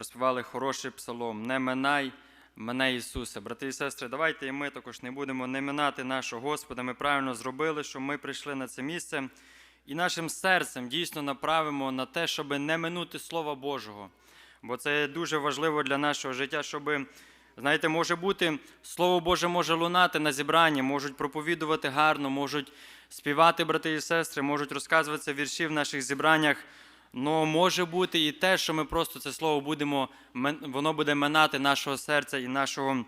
проспівали хороший псалом. Не минай мене Ісусе. Брати і сестри, давайте і ми також не будемо не минати нашого Господа. Ми правильно зробили, що ми прийшли на це місце і нашим серцем дійсно направимо на те, щоб не минути Слова Божого. Бо це дуже важливо для нашого життя, щоб, знаєте, може бути, Слово Боже може лунати на зібранні, можуть проповідувати гарно, можуть співати брати і сестри, можуть розказуватися вірші в наших зібраннях. Но може бути і те, що ми просто це слово будемо, воно буде минати нашого серця і нашого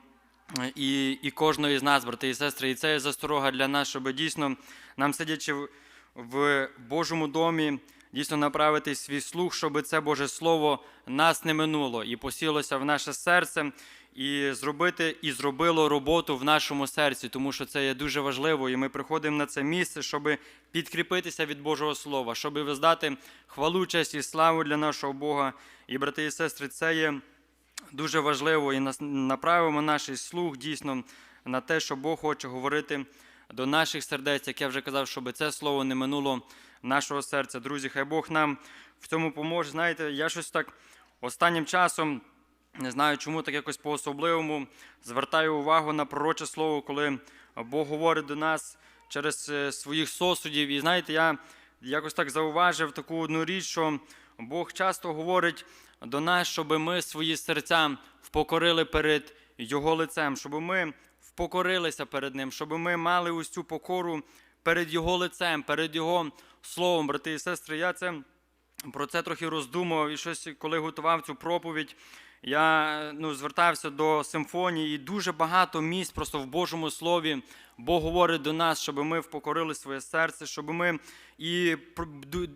і, і кожного із нас, брати і сестри. І це є засторога для нас, щоб дійсно нам, сидячи в Божому домі, дійсно направити свій слух, щоб це Боже Слово нас не минуло і посілося в наше серце, і зробити і зробило роботу в нашому серці, тому що це є дуже важливо. І ми приходимо на це місце, щоб підкріпитися від Божого Слова, щоб воздати хвалу, честь і славу для нашого Бога. І, брати і сестри, це є дуже важливо і нас- направимо наш слух дійсно на те, що Бог хоче говорити до наших сердець, як я вже казав, щоб це слово не минуло нашого серця. Друзі, хай Бог нам в цьому поможе. Знаєте, я щось так останнім часом. Не знаю, чому так якось по-особливому звертаю увагу на пророче слово, коли Бог говорить до нас через е, своїх сосудів. І знаєте, я якось так зауважив таку одну річ, що Бог часто говорить до нас, щоб ми свої серця впокорили перед Його лицем, щоб ми впокорилися перед Ним, щоб ми мали ось цю покору перед Його лицем, перед Його словом, брати і сестри. Я це про це трохи роздумував і щось, коли готував цю проповідь, я ну, звертався до симфонії, і дуже багато місць просто в Божому Слові Бог говорить до нас, щоб ми впокорили своє серце, щоб ми і,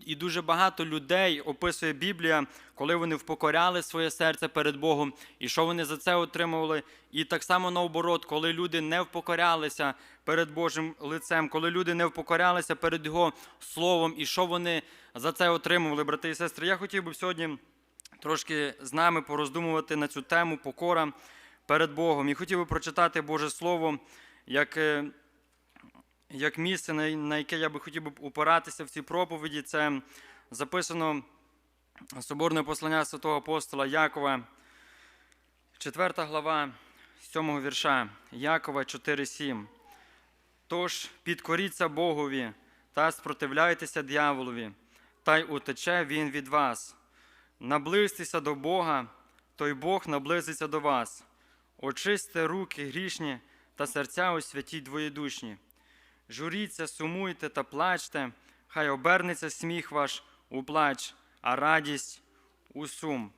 і дуже багато людей описує Біблія, коли вони впокоряли своє серце перед Богом, і що вони за це отримували. І так само наоборот, коли люди не впокорялися перед Божим лицем, коли люди не впокорялися перед Його словом, і що вони за це отримували, брати і сестри. Я хотів би сьогодні трошки з нами пороздумувати на цю тему покора перед Богом. І хотів би прочитати Боже Слово як, е, як місце, на, яке я би хотів би опиратися в цій проповіді. Це записано Соборне послання святого апостола Якова, 4 глава 7 вірша Якова 4,7. Тож підкоріться Богові та спротивляйтеся дьяволові, та й утече він від вас. Наблизьтеся до Бога, то й Бог наблизиться до вас. Очисьте руки грішні та серця освятіть двоєдушні. Журіться, сумуйте та плачте, хай обернеться сміх ваш у плач, а радість у сум.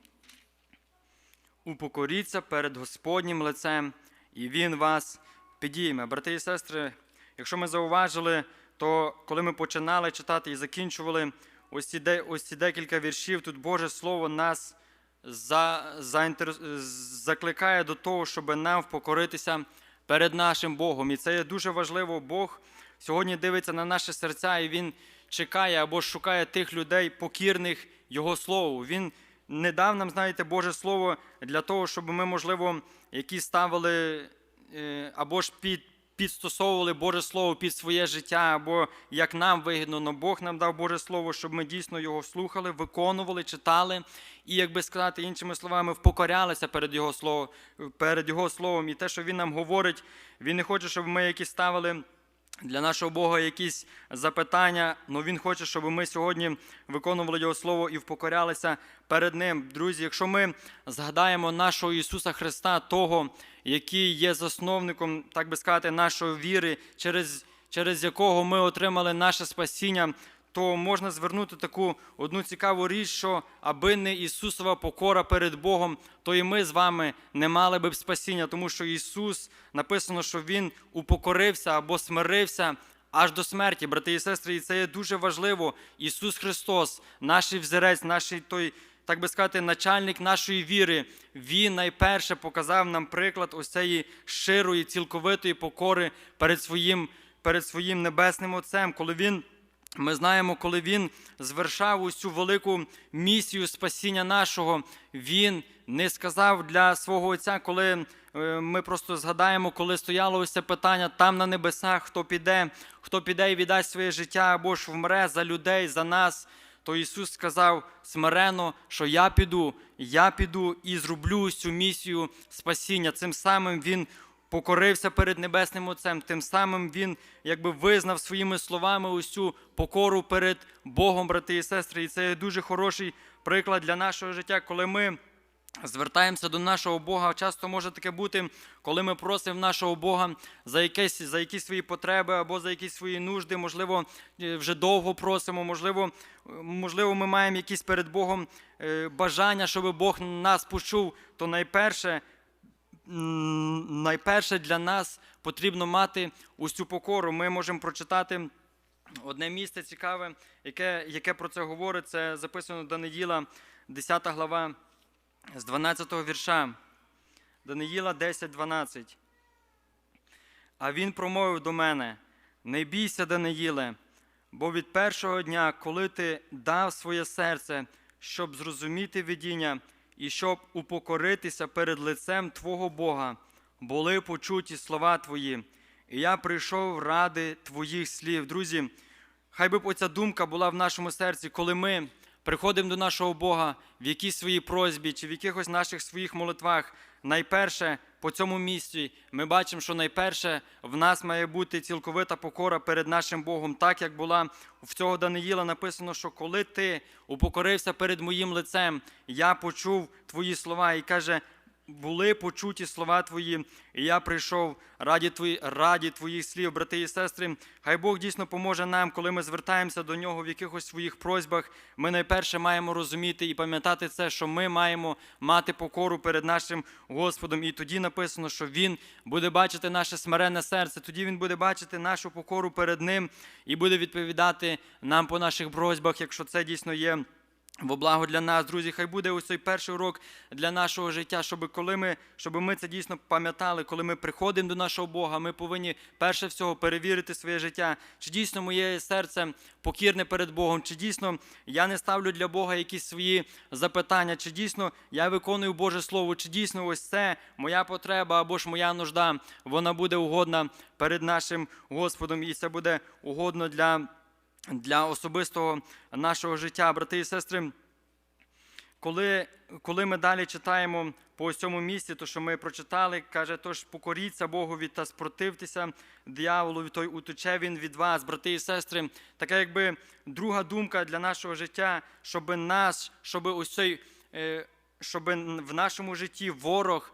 Упокоріться перед Господнім лицем, і Він вас підійме. Брати і сестри, якщо ми зауважили, то коли ми починали читати і закінчували ось ці, ось ці декілька віршів, тут Боже Слово нас за, заінтерес- закликає до того, щоб нам впокоритися перед нашим Богом. І це є дуже важливо. Бог сьогодні дивиться на наші серця, і Він чекає або шукає тих людей, покірних Його Слову. Він не дав нам, знаєте, Боже Слово для того, щоб ми, можливо, які ставили е, або ж під, підстосовували Боже Слово під своє життя, або як нам вигідно, але Бог нам дав Боже Слово, щоб ми дійсно його слухали, виконували, читали, і, як би сказати, іншими словами, впокорялися перед Його Словом, перед Його Словом. І те, що Він нам говорить, Він не хоче, щоб ми якісь ставили для нашого Бога якісь запитання, але Він хоче, щоб ми сьогодні виконували Його Слово і впокорялися перед Ним. Друзі, якщо ми згадаємо нашого Ісуса Христа, того, який є засновником, так би сказати, нашої віри, через, через якого ми отримали наше спасіння, то можна звернути таку одну цікаву річ, що аби не Ісусова покора перед Богом, то і ми з вами не мали би б спасіння, тому що Ісус написано, що Він упокорився або смирився аж до смерті, брати і сестри, і це є дуже важливо. Ісус Христос, наш взірець, наш той, так би сказати, начальник нашої віри, Він найперше показав нам приклад ось цієї щирої, цілковитої покори перед своїм, перед своїм небесним Отцем, коли Він. Ми знаємо, коли він звершав цю велику місію спасіння нашого, він не сказав для свого отця, коли е, ми просто згадаємо, коли стояло ось питання там на небесах, хто піде, хто піде і віддасть своє життя або ж вмре за людей, за нас. то Ісус сказав смирено, що я піду, я піду і зроблю цю місію спасіння. Цим самим Він покорився перед Небесним Отцем, тим самим Він якби визнав своїми словами усю покору перед Богом, брати і сестри. І це дуже хороший приклад для нашого життя, коли ми. Звертаємося до нашого Бога. Часто може таке бути, коли ми просимо нашого Бога за якісь, за якісь свої потреби або за якісь свої нужди. Можливо, е, вже довго просимо, можливо, можливо, ми маємо якісь перед Богом е, бажання, щоб Бог нас почув. То найперше, найперше для нас потрібно мати усю покору. Ми можемо прочитати. Одне місце цікаве, яке, яке про це говорить, це записано Даниїла, 10 глава, з 12 вірша. Даниїла 10.12. А він промовив до мене: Не бійся, Даниїле, бо від першого дня, коли ти дав своє серце, щоб зрозуміти видіння і щоб упокоритися перед лицем Твого Бога, були почуті слова Твої, і я прийшов ради Твоїх слів. Друзі, хай би оця думка була в нашому серці, коли ми приходимо до нашого Бога в якійсь своїй просьбі чи в якихось наших своїх молитвах. Найперше по цьому місці ми бачимо, що найперше в нас має бути цілковита покора перед нашим Богом, так як була в цього Даниїла написано, що коли ти упокорився перед моїм лицем, я почув твої слова і каже. Були почуті слова твої, і я прийшов раді, твої, раді твоїх слів, брати і сестри. Хай Бог дійсно поможе нам, коли ми звертаємося до нього в якихось своїх просьбах. Ми найперше маємо розуміти і пам'ятати це, що ми маємо мати покору перед нашим Господом. І тоді написано, що Він буде бачити наше смирене серце. Тоді Він буде бачити нашу покору перед Ним і буде відповідати нам по наших просьбах, якщо це дійсно є. Во благо для нас, друзі, хай буде ось цей перший урок для нашого життя, щоб коли ми, щоб ми це дійсно пам'ятали, коли ми приходимо до нашого Бога, ми повинні перше всього перевірити своє життя, чи дійсно моє серце покірне перед Богом, чи дійсно я не ставлю для Бога якісь свої запитання, чи дійсно я виконую Боже Слово, чи дійсно ось це моя потреба або ж моя нужда, вона буде угодна перед нашим Господом, і це буде угодно для для особистого нашого життя, брати і сестри. Коли, коли ми далі читаємо по цьому місці, то що ми прочитали, каже, тож покоріться Богові та спротивтеся дияволові, той утече він від вас, брати і сестри. Така якби друга думка для нашого життя, щоб нас, щоб ось цей, е, щоб в нашому житті ворог.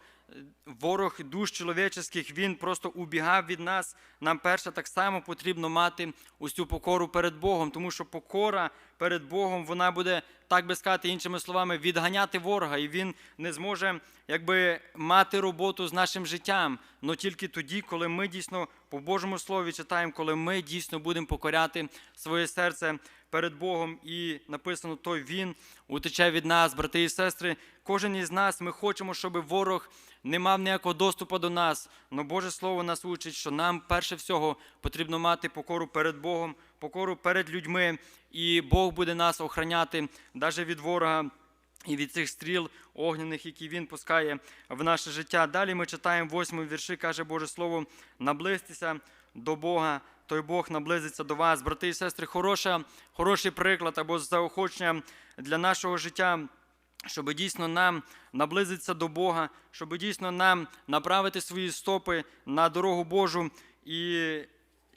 Ворог душ чоловічих, він просто убігав від нас. Нам перше так само потрібно мати усю покору перед Богом, тому що покора перед Богом вона буде, так би сказати, іншими словами, відганяти ворога, і він не зможе якби мати роботу з нашим життям. але тільки тоді, коли ми дійсно по Божому Слові читаємо, коли ми дійсно будемо покоряти своє серце перед Богом, і написано, той він утече від нас, брати і сестри. Кожен із нас ми хочемо, щоб ворог не мав ніякого доступу до нас. Але Боже Слово нас учить, що нам перше всього потрібно мати покору перед Богом, покору перед людьми, і Бог буде нас охороняти навіть від ворога. І від цих стріл огняних, які він пускає в наше життя. Далі ми читаємо восьмий вірші, каже Боже Слово: наблизьтеся до Бога, той Бог наблизиться до вас. Брати і сестри, хороша, хороший приклад або заохочення для нашого життя щоб дійсно нам наблизитися до Бога, щоб дійсно нам направити свої стопи на дорогу Божу. І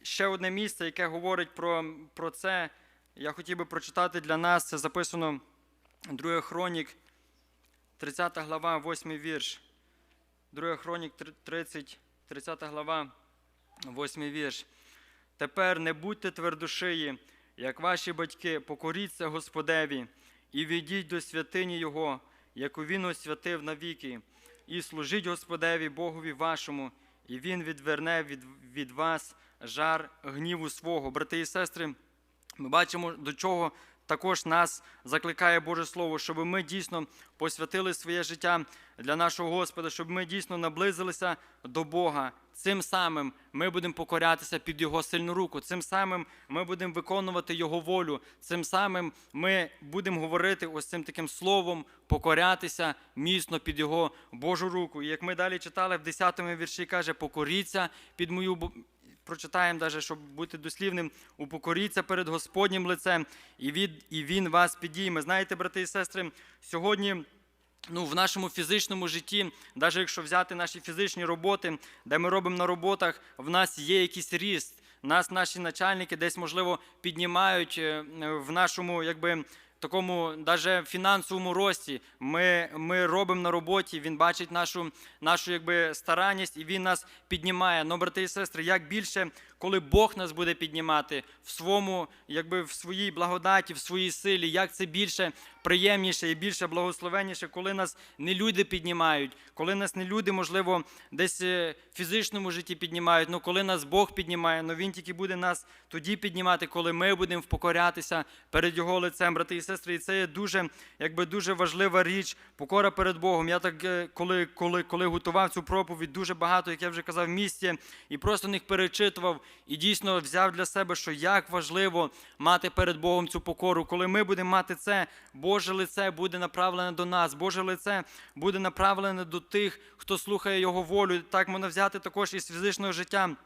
ще одне місце, яке говорить про, про це, я хотів би прочитати для нас. Це записано 2 Хронік, 30 глава, 8 вірш. 2 Хронік 30, 30 глава, 8 вірш. Тепер не будьте твердошиї, як ваші батьки, покоріться Господеві і відійдіть до святині Його, яку Він освятив навіки, і служіть Господеві Богові вашому, і Він відверне від, від вас жар гніву свого. Брати і сестри, ми бачимо, до чого також нас закликає Боже Слово, щоб ми дійсно посвятили своє життя для нашого Господа, щоб ми дійсно наблизилися до Бога. Цим самим ми будемо покорятися під Його сильну руку. Цим самим ми будемо виконувати Його волю. Цим самим ми будемо говорити ось цим таким словом, покорятися міцно під Його Божу руку. І як ми далі читали в 10 му вірші, каже: покоріться під мою прочитаємо, даже, щоб бути дослівним, упокоріться перед Господнім лицем, і, від, і Він вас підійме. Знаєте, брати і сестри, сьогодні ну, в нашому фізичному житті, навіть якщо взяти наші фізичні роботи, де ми робимо на роботах, в нас є якийсь ріст. Нас наші начальники десь, можливо, піднімають е, в нашому, якби. Такому даже фінансовому рості ми, ми робимо на роботі. Він бачить нашу, нашу якби старанність і він нас піднімає. Ну, брати і сестри, як більше, коли Бог нас буде піднімати в своєму, якби в своїй благодаті, в своїй силі, як це більше приємніше і більше благословенніше, коли нас не люди піднімають, коли нас не люди, можливо, десь е, в фізичному житті піднімають, ну коли нас Бог піднімає, ну він тільки буде нас тоді піднімати, коли ми будемо впокорятися перед Його лицем, брати і сестри. І це є дуже, якби дуже важлива річ, покора перед Богом. Я так, е, коли, коли, коли готував цю проповідь, дуже багато, як я вже казав, в місті, і просто них перечитував, і дійсно взяв для себе, що як важливо мати перед Богом цю покору. Коли ми будемо мати це, Боже лице буде направлене до нас, Боже лице буде направлене до тих, хто слухає Його волю. Так можна взяти також із фізичного життя.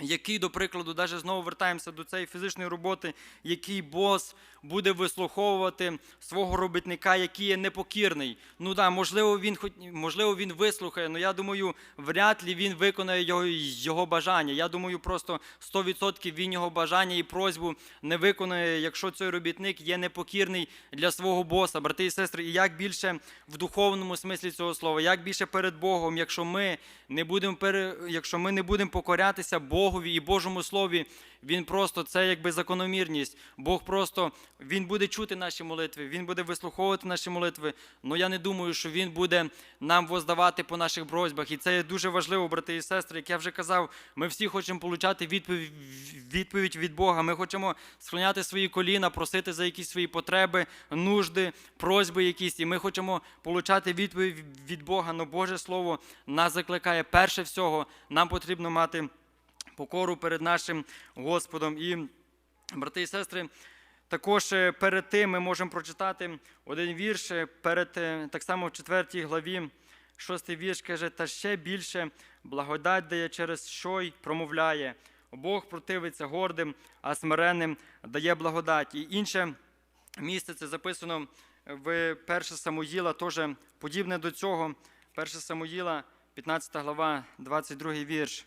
Який, до прикладу, навіть знову вертаємося до цієї фізичної роботи, який бос буде вислуховувати свого робітника, який є непокірний. Ну да, можливо, він можливо він вислухає, але я думаю, вряд ли він виконає його, його бажання. Я думаю, просто 100% він його бажання і просьбу не виконує, якщо цей робітник є непокірний для свого боса, брати і сестри. І як більше в духовному смислі цього слова, як більше перед Богом, якщо ми не будемо якщо ми не будемо покорятися Богові і Божому Слові, він просто це якби закономірність. Бог просто він буде чути наші молитви, він буде вислуховувати наші молитви. але я не думаю, що він буде нам воздавати по наших просьбах. І це є дуже важливо, брати і сестри. Як я вже казав, ми всі хочемо отримати відповідь, від Бога. Ми хочемо склоняти свої коліна, просити за якісь свої потреби, нужди, просьби якісь. І ми хочемо отримати відповідь від Бога. Но Боже Слово нас закликає перше всього, нам потрібно мати покору перед нашим Господом. І, брати і сестри, також е, перед тим ми можемо прочитати один вірш е, перед е, так само в 4 главі, шостий вірш каже, та ще більше благодать дає через що й промовляє. Бог противиться гордим, а смиренним дає благодать. І інше місце це записано в 1 Самуїла, теж подібне до цього. 1 Самуїла, 15 глава, 22 вірш.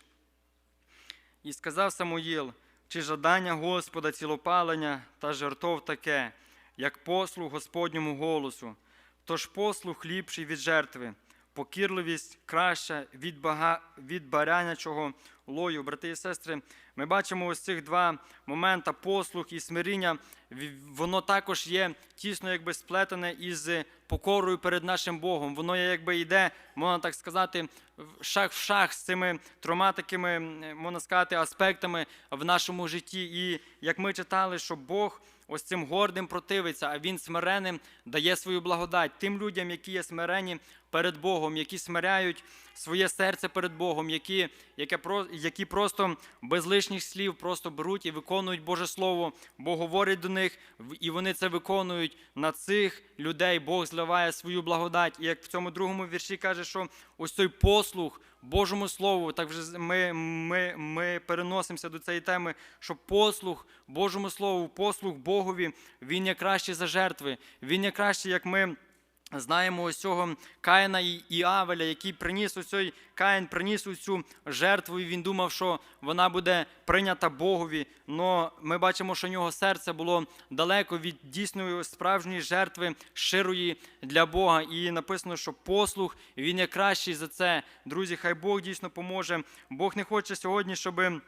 І сказав Самуїл, чи жадання Господа цілопалення та жертов таке, як послуг Господньому голосу, тож послух ліпший від жертви, покірливість краща від, бага... від барянячого лою. Брати і сестри, ми бачимо ось цих два моменти послух і смиріння. Воно також є тісно якби сплетене із покорою перед нашим Богом. Воно якби йде, можна так сказати, шаг в шаг з цими трьома такими, можна сказати, аспектами в нашому житті. І як ми читали, що Бог ось цим гордим противиться, а він смиренним дає свою благодать тим людям, які є смирені перед Богом, які смиряють своє серце перед Богом, які, яке, які просто без лишніх слів просто беруть і виконують Боже Слово, Бог говорить до них, і вони це виконують. На цих людей Бог зливає свою благодать. І як в цьому другому вірші каже, що ось той послух Божому Слову, так вже ми, ми, ми переносимося до цієї теми, що послух Божому Слову, послух Богові, він є краще за жертви. Він є краще, як ми. Знаємо ось цього Каїна і- Авеля, який приніс ось цей Каїн приніс цю жертву, і він думав, що вона буде прийнята Богові. Но ми бачимо, що нього серце було далеко від дійсної справжньої жертви, щирої для Бога. І написано, що послух він є кращий за це. Друзі, хай Бог дійсно поможе. Бог не хоче сьогодні, щоби.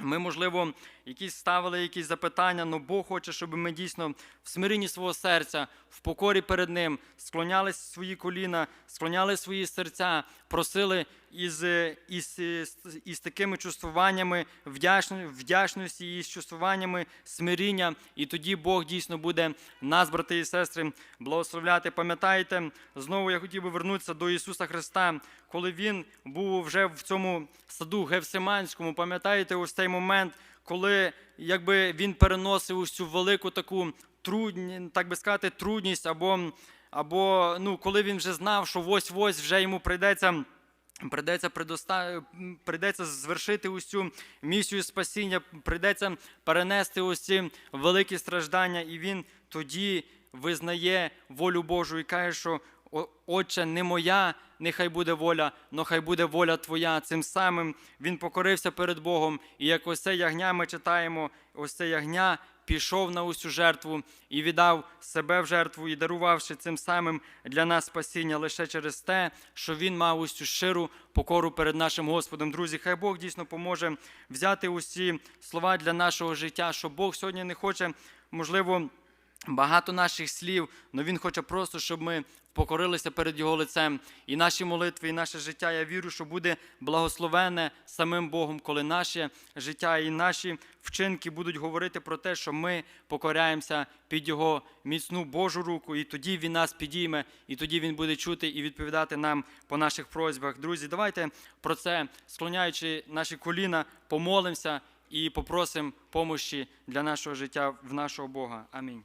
Ми, можливо, якісь ставили якісь запитання, але Бог хоче, щоб ми дійсно в смиренні свого серця, в покорі перед Ним, склоняли свої коліна, склоняли свої серця, просили із, е, із, із, із такими чувствуваннями вдячності і з чувствуваннями смиріння. І тоді Бог дійсно буде нас, брати і сестри, благословляти. Пам'ятаєте, знову я хотів би вернутися до Ісуса Христа, коли Він був вже в цьому саду Гевсиманському. Пам'ятаєте ось цей момент, коли якби він переносив ось цю велику таку трудні, так би сказати, трудність, або, або ну, коли він вже знав, що ось-ось вже йому прийдеться Придеться, предоста... придеться звершити усю місію спасіння, придеться перенести усі великі страждання, і він тоді визнає волю Божу і каже, що Отче, не моя, нехай буде воля, но хай буде воля Твоя. Цим самим він покорився перед Богом. І як ось ягня ми читаємо, ось це ягня пішов на усю жертву і віддав себе в жертву, і дарувавши цим самим для нас спасіння лише через те, що він мав усю щиру покору перед нашим Господом. Друзі, хай Бог дійсно поможе взяти усі слова для нашого життя, що Бог сьогодні не хоче, можливо, багато наших слів, але Він хоче просто, щоб ми покорилися перед Його лицем. І наші молитви, і наше життя, я вірю, що буде благословене самим Богом, коли наше життя і наші вчинки будуть говорити про те, що ми покоряємося під Його міцну Божу руку, і тоді Він нас підійме, і тоді Він буде чути і відповідати нам по наших просьбах. Друзі, давайте про це, склоняючи наші коліна, помолимося і попросимо помощі для нашого життя в нашого Бога. Амінь.